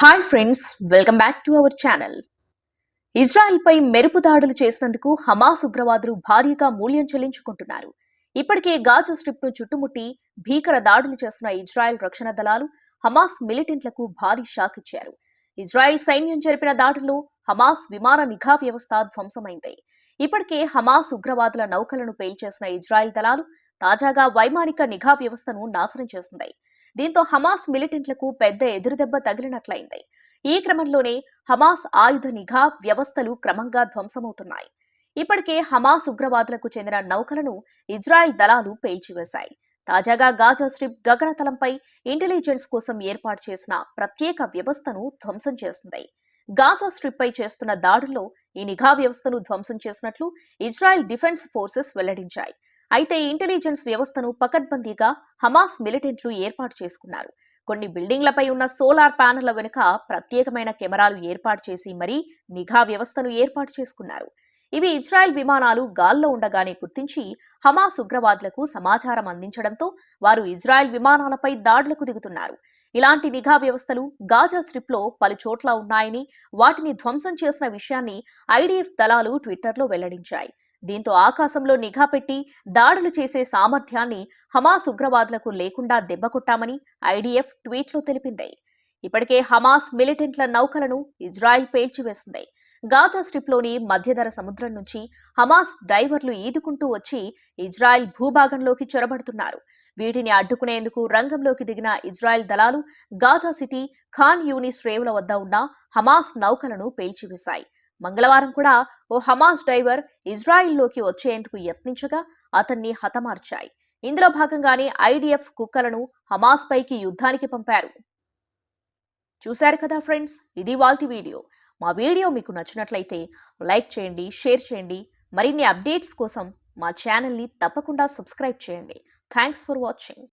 Hi friends welcome back to our channel ఇజ్రాయెల్పై మెరుపు దాడులు చేసినందుకు హమాస్ ఉగ్రవాదులు భారీగా మూల్యం చెల్లించుకుంటున్నారు. ఇప్పటికే గాజా స్ట్రిప్ను చుట్టుముట్టి భీకర దాడులు చేస్తున్న ఇజ్రాయెల్ రక్షణ దళాలు హమాస్ మిలిటెంట్లకు భారీ షాక్ ఇచ్చారు. ఇజ్రాయెల్ సైన్యం జరిపిన దాడుల్లో హమాస్ విమాన నిఘా వ్యవస్థ ధ్వంసమైంది. ఇప్పటికే హమాస్ ఉగ్రవాదుల నౌకలను పేల్చేసిన ఇజ్రాయెల్ దళాలు తాజాగా వైమానిక నిఘా వ్యవస్థను నాశనం చేస్తున్నాయి. దీంతో హమాస్ మిలిటెంట్లకు పెద్ద ఎదురుదెబ్బ తగిలినట్లయింది. ఈ క్రమంలోనే హమాస్ ఆయుధ నిఘా వ్యవస్థలు క్రమంగా ధ్వంసమవుతున్నాయి. ఇప్పటికే హమాస్ ఉగ్రవాదులకు చెందిన నౌకలను ఇజ్రాయెల్ దళాలు పేల్చివేశాయి. తాజాగా గాజా స్ట్రిప్ గగనతలంపై ఇంటెలిజెన్స్ కోసం ఏర్పాటు చేసిన ప్రత్యేక వ్యవస్థను ధ్వంసం చేసింది. గాజా స్ట్రిప్ పై చేస్తున్న దాడుల్లో ఈ నిఘా వ్యవస్థను ధ్వంసం చేసినట్లు ఇజ్రాయెల్ డిఫెన్స్ ఫోర్సెస్ వెల్లడించాయి. అయితే ఇంటెలిజెన్స్ వ్యవస్థను పకడ్బందీగా హమాస్ మిలిటెంట్లు ఏర్పాటు చేసుకున్నారు. కొన్ని బిల్డింగ్లపై ఉన్న సోలార్ ప్యానెళ్ళ వెనుక ప్రత్యేకమైన కెమెరాలు ఏర్పాటు చేసి మరీ నిఘా వ్యవస్థను ఏర్పాటు చేసుకున్నారు. ఇవి ఇజ్రాయెల్ విమానాలు గాల్లో ఉండగానే గుర్తించి హమాస్ ఉగ్రవాదులకు సమాచారం అందించడంతో వారు ఇజ్రాయెల్ విమానాలపై దాడులకు దిగుతున్నారు. ఇలాంటి నిఘా వ్యవస్థలు గాజా స్ట్రిప్లో పలు చోట్ల ఉన్నాయని వాటిని ధ్వంసం చేసిన విషయాన్ని ఐడిఎఫ్ దళాలు ట్విట్టర్లో వెల్లడించాయి. దీంతో ఆకాశంలో నిఘా పెట్టి దాడులు చేసే సామర్థ్యాన్ని హమాస్ ఉగ్రవాదులకు లేకుండా దెబ్బకొట్టామని ఐడీఎఫ్ ట్వీట్లో తెలిపింది. ఇప్పటికే హమాస్ మిలిటెంట్ల నౌకలను ఇజ్రాయెల్ పేల్చివేసింది. గాజా స్ట్రిప్లోని మధ్యధర సముద్రం నుంచి హమాస్ డ్రైవర్లు ఈదుకుంటూ వచ్చి ఇజ్రాయెల్ భూభాగంలోకి చొరబడుతున్నారు. వీటిని అడ్డుకునేందుకు రంగంలోకి దిగిన ఇజ్రాయెల్ దళాలు గాజా సిటీ ఖాన్ యూనిస్ రేవుల వద్ద ఉన్న హమాస్ నౌకలను పేల్చివేశాయి. మంగళవారం కూడా ఓ హమాస్ డ్రైవర్ ఇజ్రాయిల్లోకి వచ్చేందుకు యత్నించగా అతన్ని హతమార్చాయి. ఇందులో భాగంగానే ఐడిఎఫ్ కుక్కలను హమాస్ పైకి యుద్ధానికి పంపారు. చూశారు కదా ఫ్రెండ్స్ ఇది వాల్టి వీడియో. మా వీడియో మీకు నచ్చినట్లయితే లైక్ చేయండి షేర్ చేయండి. మరిన్ని అప్డేట్స్ కోసం మా ఛానల్ని తప్పకుండా సబ్స్క్రైబ్ చేయండి. Thanks for watching.